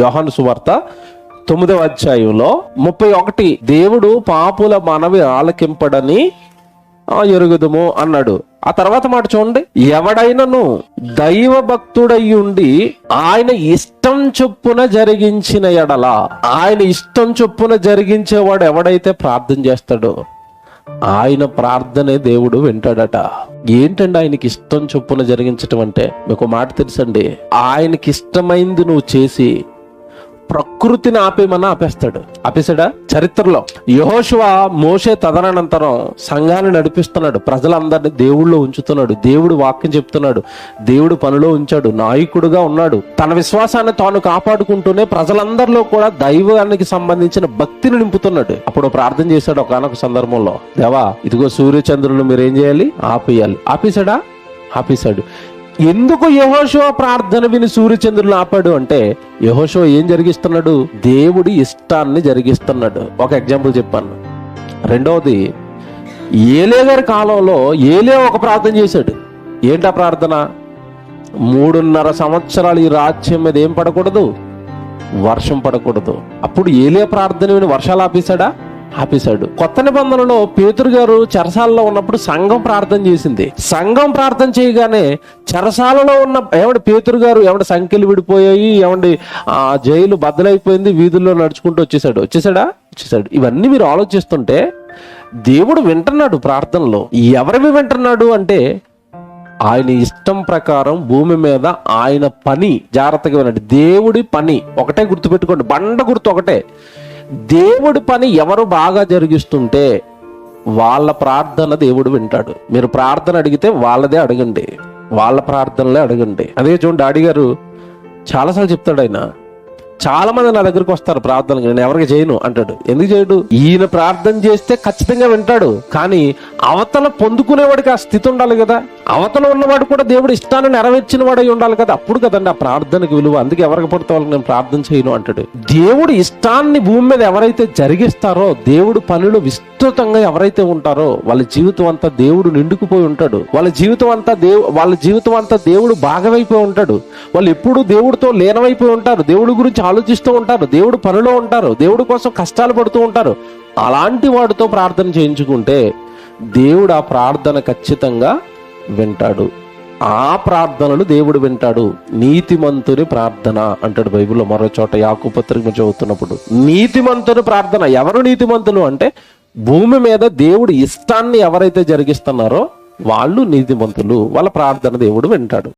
యోహాను సువార్త తొమ్మిదవ అధ్యాయంలో ముప్పై ఒకటి. దేవుడు పాపుల మనవి ఆలకింపడని ఎరుగుదుము అన్నాడు. ఆ తర్వాత మాట చూడండి. ఎవడైనను దైవ భక్తుడై ఉండి ఆయన ఇష్టం చొప్పున జరిగించిన ఎడల ఆయన ఇష్టం చొప్పున జరిగించేవాడు ఎవడైతే ప్రార్థన చేస్తాడో ఆయన ప్రార్థనే దేవుడు వింటాడట. ఏంటండి ఆయనకి ఇష్టం చొప్పున జరిగించటం అంటే? మీకు మాట తెలుసండి. ఆయనకి ఇష్టమైంది నువ్వు చేసి ప్రకృతిని ఆపేమన్నా ఆపేస్తాడు. ఆపేశాడా? చరిత్రలో. యహోశివ మోసే తదనంతరం సంఘాన్ని నడిపిస్తున్నాడు. ప్రజలందరినీ దేవుళ్ళో ఉంచుతున్నాడు. దేవుడు వాక్యం చెప్తున్నాడు. దేవుడు పనిలో ఉంచాడు. నాయకుడుగా ఉన్నాడు. తన విశ్వాసాన్ని తాను కాపాడుకుంటూనే ప్రజలందరిలో కూడా దైవానికి సంబంధించిన భక్తిని నింపుతున్నాడు. అప్పుడు ప్రార్థన చేశాడు ఒకనొక సందర్భంలో. దేవా ఇదిగో సూర్యచంద్రులు మీరు ఏం చేయాలి? ఆపేయాలి. ఆపేశాడా? ఆపేశాడు. ఎందుకు యహోషో ప్రార్థన విని సూర్యచంద్రులు ఆపాడు అంటే యహోషో ఏం జరిగిస్తున్నాడు? దేవుడి ఇష్టాన్ని జరిగిస్తున్నాడు. ఒక ఎగ్జాంపుల్ చెప్పాను. రెండవది ఏలే గారి కాలంలో ఏలే ఒక ప్రార్థన చేశాడు. ఏంటా ప్రార్థన? మూడున్నర సంవత్సరాలు ఈ రాజ్యం మీద ఏం పడకూడదు? వర్షం పడకూడదు. అప్పుడు ఏలే ప్రార్థన విని వర్షాలు ఆపేశాడా? ఆపేశాడు. కొత్త నిబంధనలో పేతురు గారు చెరసాలలో ఉన్నప్పుడు సంఘం ప్రార్థన చేసింది. సంఘం ప్రార్థన చేయగానే చెరసాలలో ఉన్న ఏమంటే పేతురు గారు ఏమంటే సంఖ్యలు విడిపోయాయి ఏమండి ఆ జైలు బద్దలైపోయింది వీధుల్లో నడుచుకుంటూ వచ్చేసాడు వచ్చేసాడా వచ్చేసాడు ఇవన్నీ మీరు ఆలోచిస్తుంటే దేవుడు వింటున్నాడు ప్రార్థనలో. ఎవరివి వింటున్నాడు అంటే ఆయన ఇష్టం ప్రకారం భూమి మీద ఆయన పని జాగ్రత్తగా వినండి. దేవుడి పని ఒకటే గుర్తుపెట్టుకోండి. బండ గుర్తు ఒకటే. దేవుడి పని ఎవరు బాగా జరిగిస్తుంటే వాళ్ళ ప్రార్థన దేవుడు వింటాడు. మీరు ప్రార్థన అడిగితే వాళ్ళదే అడగండి. వాళ్ళ ప్రార్థనలే అడగండి. అదే చూడండి డాడీ గారు చాలాసార్లు చెప్తాడు ఆయన. చాలా మంది నా దగ్గరికి వస్తారు ప్రార్థనకి నేను ఎవరికి చేయను అంటాడు. ఎందుకు చేయడు? ఈయన ప్రార్థన చేస్తే ఖచ్చితంగా వింటాడు. కానీ అవతల పొందుకునేవాడికి ఆ స్థితి ఉండాలి కదా. అవతల ఉన్నవాడు కూడా దేవుడు ఇష్టాన్ని నెరవేర్చిన వాడై ఉండాలి కదా. అప్పుడు కదండి ఆ ప్రార్థనకి విలువ. అందుకే ఎవరికి పడితే వాళ్ళకి నేను ప్రార్థన చేయను అంటాడు. దేవుడు ఇష్టాన్ని భూమి మీద ఎవరైతే జరిగిస్తారో దేవుడు పనులు విస్తృతంగా ఎవరైతే ఉంటారో వాళ్ళ జీవితం అంతా దేవుడు నిండుకుపోయి ఉంటాడు. వాళ్ళ జీవితం అంతా దేవు వాళ్ళ జీవితం అంతా దేవుడు భాగమైపోయి ఉంటాడు. వాళ్ళు ఎప్పుడూ దేవుడితో లీనమైపోయి ఉంటారు. దేవుడి గురించి ఆలోచిస్తూ ఉంటారు. దేవుడు పనిలో ఉంటారు. దేవుడి కోసం కష్టాలు పడుతూ ఉంటారు. అలాంటి వాడితో ప్రార్థన చేయించుకుంటే దేవుడు ఆ ప్రార్థన ఖచ్చితంగా వింటాడు. ఆ ప్రార్థనలు దేవుడు వింటాడు. నీతిమంతుని ప్రార్థన అంటాడు బైబిల్లో. మరో చోట యాకుపత్రిక చదువుతున్నప్పుడు. నీతిమంతుని ప్రార్థన ఎవరు నీతిమంతులు అంటే భూమి మీద దేవుడు ఇష్టాన్ని ఎవరైతే జరిగిస్తున్నారో వాళ్ళు నీతిమంతులు వాళ్ళ ప్రార్థన దేవుడు వింటాడు.